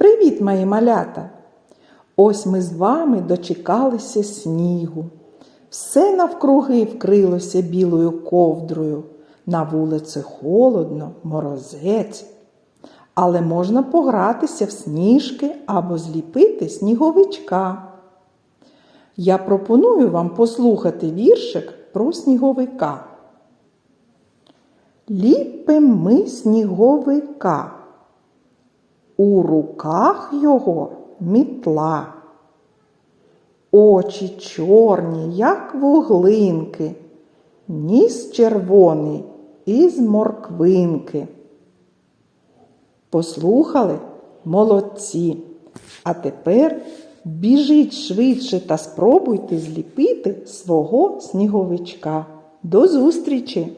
Привіт, мої малята! Ось ми з вами дочекалися снігу. Все навкруги вкрилося білою ковдрою. На вулиці холодно, морозець. Але можна погратися в сніжки або зліпити сніговичка. Я пропоную вам послухати віршик про сніговика. Ліпим ми сніговика. У руках його мітла. Очі чорні, як вуглинки, ніс червоний із морквинки. Послухали? Молодці. А тепер біжіть швидше та спробуйте зліпити свого сніговичка. До зустрічі!